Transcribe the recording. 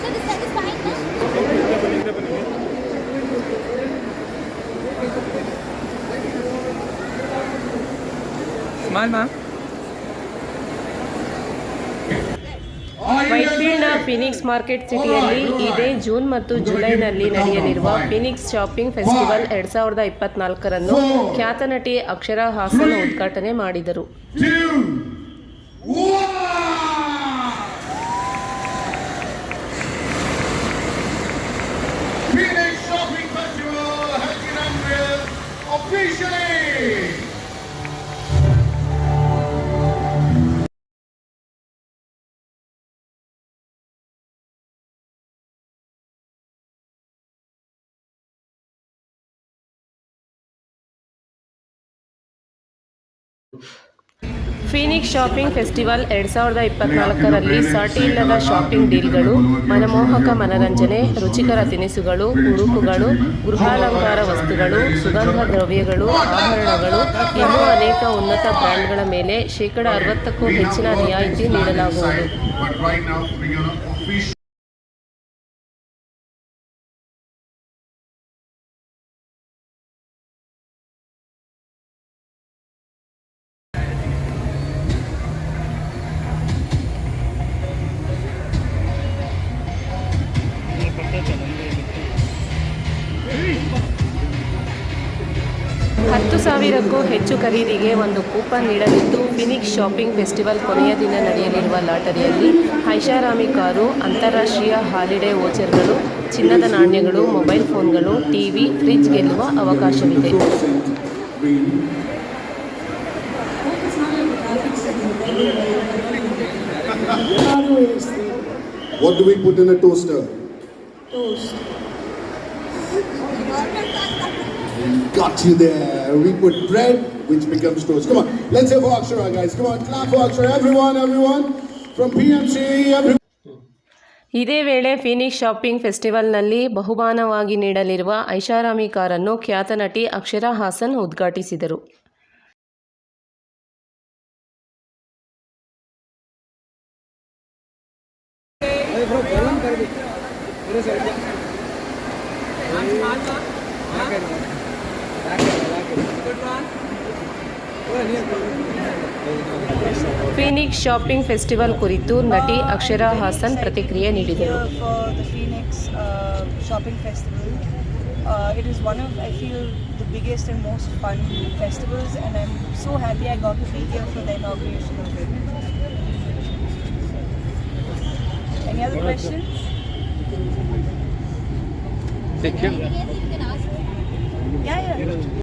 So this? Small ma'am ವೈಟ್ಫೀಲ್ಡ್ನ Phoenix market ಸಿಟಿಯಲ್ಲಿ ಇದೇ June ಮತ್ತು ಜುಲೈನಲ್ಲಿ ನಡೆಯಲಿರುವ ಫಿನಿಕ್ಸ್ ಶಾಪಿಂಗ್ ಫೆಸ್ಟಿವಲ್ ಎರಡ್ ಸಾವಿರದ ಇಪ್ಪತ್ನಾಲ್ಕರನ್ನು ಖ್ಯಾತ ನಟಿ ಅಕ್ಷರಾ ಹಾಸನ್ ಉದ್ಘಾಟನೆ ಮಾಡಿದರು. ಫೀನಿಕ್ಸ್ ಶಾಪಿಂಗ್ ಫೆಸ್ಟಿವಲ್ ಎರಡ್ ಸಾವಿರದ ಇಪ್ಪತ್ನಾಲ್ಕರಲ್ಲಿ ಸಾಟಿ ಇಲ್ಲದ ಶಾಪಿಂಗ್ ಡೀಲ್ಗಳು, ಮನಮೋಹಕ ಮನರಂಜನೆ, ರುಚಿಕರ ತಿನಿಸುಗಳು, ಉಡುಪುಗಳು, ಗೃಹಾಲಂಕಾರ ವಸ್ತುಗಳು, ಸುಗಂಧ ದ್ರವ್ಯಗಳು, ಆಭರಣಗಳು ಇನ್ನೂ ಅನೇಕ ಉನ್ನತ ಬ್ರ್ಯಾಂಡ್ಗಳ ಮೇಲೆ ಶೇಕಡ ಅರವತ್ತಕ್ಕೂ ಹೆಚ್ಚಿನ ರಿಯಾಯಿತಿ ನೀಡಲಾಗುವುದು. ಹತ್ತು ಸಾವಿರಕ್ಕೂ ಹೆಚ್ಚು ಖರೀದಿಗೆ ಒಂದು ಕೂಪನ್ ನೀಡಲಿದ್ದು ಫಿನಿಕ್ಸ್ ಶಾಪಿಂಗ್ ಫೆಸ್ಟಿವಲ್ ಕೊನೆಯ ದಿನ ನಡೆಯಲಿರುವ ಲಾಟರಿಯಲ್ಲಿ ಐಷಾರಾಮಿ ಕಾರು ಅಂತಾರಾಷ್ಟ್ರೀಯ ಹಾಲಿಡೇ ವೋಚರ್ಗಳು ಚಿನ್ನದ ನಾಣ್ಯಗಳು ಮೊಬೈಲ್ ಫೋನ್ಗಳು ಟಿವಿ ಫ್ರಿಜ್ ಗೆಲ್ಲುವ ಅವಕಾಶವಿದೆ What do we put in a toaster? Got you there. We put bread, which becomes toast. Come on, let's have for Akshara, guys. Come on, clap for Akshara. Everyone, everyone. From PMC, everyone. ಇದೇ ವೇಳೆ Phoenix shopping ಫೆಸ್ಟಿವಲ್ನಲ್ಲಿ ಬಹುಮಾನವಾಗಿ ನೀಡಲಿರುವ ಐಷಾರಾಮಿ ಕಾರನ್ನು ಖ್ಯಾತ ನಟಿ ಅಕ್ಷರಾ ಹಾಸನ್ ಉದ್ಘಾಟಿಸಿದರು Phoenix shopping festival ಕುರಿತು ನಟಿ ಅಕ್ಷರಾ ಹಾಸನ್ ಪ್ರತಿಕ್ರಿಯೆ ನೀಡಿದರು here for the Phoenix uh, Shopping Festival. Uh, it is one of, I feel, the biggest and most fun festivals, and I'm so happy I got to be here for the inauguration of it. Any other questions? Thank you. Yeah, yeah.